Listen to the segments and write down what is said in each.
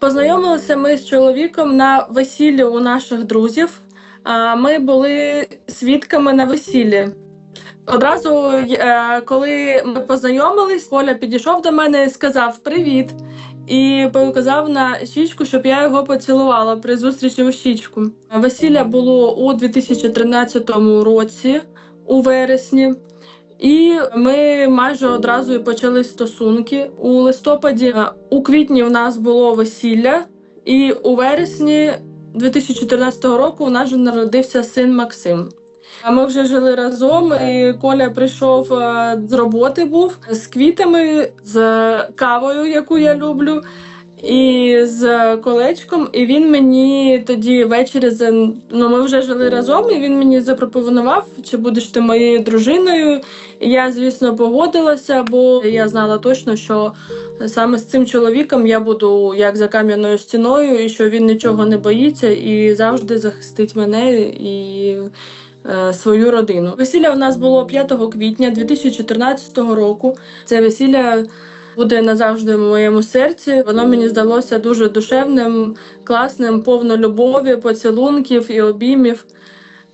Познайомилися ми з чоловіком на весіллі у наших друзів. Ми були свідками на весіллі. Одразу, е, коли ми познайомились, Коля підійшов до мене і сказав Привіт. І показав на щічку, щоб я його поцілувала при зустрічі у щічку. Весілля було у 2013 році, у вересні. І ми майже одразу і почали стосунки у листопаді. е, У квітні в нас було весілля, і у вересні 2014 року у нас вже народився син Максим. А ми вже жили разом, і Коля прийшов е, з роботи, був з квітами, з кавою, яку я люблю, і з колечком. І він мені тоді ввечері за- ну, ми вже жили разом, і він мені запропонував, чи будеш ти моєю дружиною. І я, звісно, погодилася, бо я знала точно, що саме з цим чоловіком я буду як за кам'яною стіною, і що він нічого не боїться і завжди захистить мене і е, свою родину. Весілля у нас було 5 квітня 2014 року. Це весілля буде назавжди в моєму серці. Воно мені здалося дуже душевним, класним, повно любові, поцілунків і обіймів.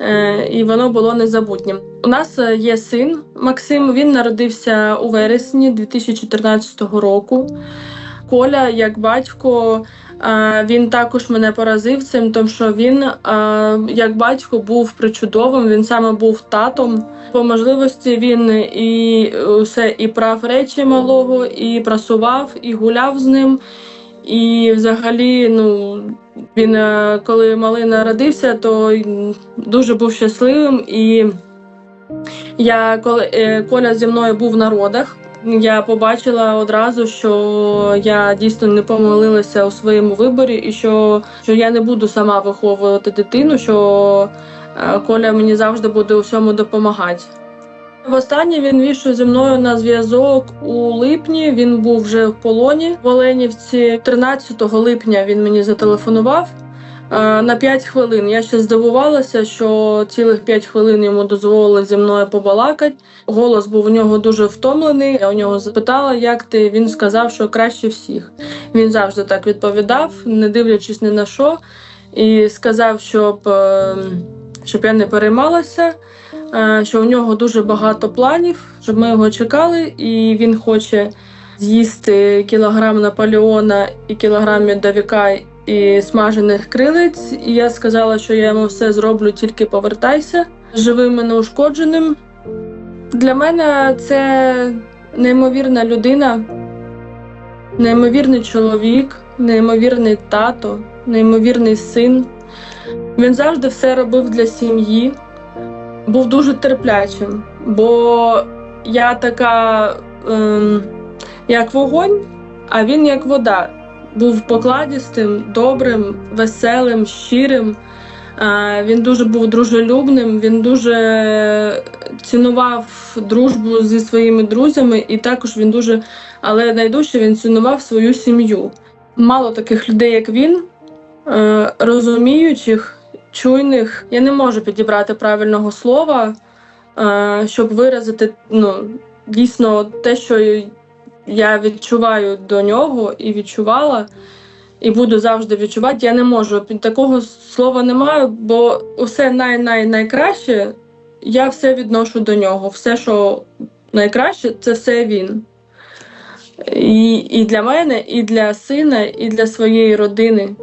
Е, І воно було незабутнім. У нас е, є син Максим. Він народився у вересні 2014 року. Коля, як батько, він також мене поразив цим, тому що він, як батько, був причудовим. Він саме був татом. По можливості він і усе і прав речі малого, і прасував, і гуляв з ним. І взагалі, ну він е, коли малий народився, то дуже був щасливим. І я коли е, Коля зі мною був на родах. Я побачила одразу, що я дійсно не помилилася у своєму виборі, і що, що я не буду сама виховувати дитину, що е, Коля мені завжди буде у всьому допомагати. Востаннє він вийшов зі мною на зв'язок у липні. Він був вже в полоні в Оленівці. 13 липня він мені зателефонував на 5 хвилин. Я ще здивувалася, що цілих 5 хвилин йому дозволили зі мною побалакати. Голос був у нього дуже втомлений. Я у нього запитала, як ти. Він сказав, що краще всіх. Він завжди так відповідав, не дивлячись ні на що, і сказав, щоб, е, щоб я не переймалася. е, Що у нього дуже багато планів, щоб ми його чекали, і він хоче з'їсти кілограм Наполеона і кілограм медовика і смажених крилиць. І я сказала, що я йому все зроблю, тільки повертайся живим і неушкодженим. Для мене це неймовірна людина, неймовірний чоловік, неймовірний тато, неймовірний син. Він завжди все робив для сім'ї, був дуже терплячим, бо я така, ем, як вогонь, а він як вода. Був покладістим, добрим, веселим, щирим. Він дуже був дружелюбним, він дуже цінував дружбу зі своїми друзями, і також він дуже, але найдужче він цінував свою сім'ю. Мало таких людей, як він, е, розуміючих, чуйних. Я не можу підібрати правильного слова, е, щоб виразити ну, дійсно те, що я відчуваю до нього і відчувала і буду завжди відчувати. Я не можу такого слова не маю, бо усе найкраще я все відношу до нього. Все, що найкраще, це все він. І, і для мене, і для сина, і для своєї родини.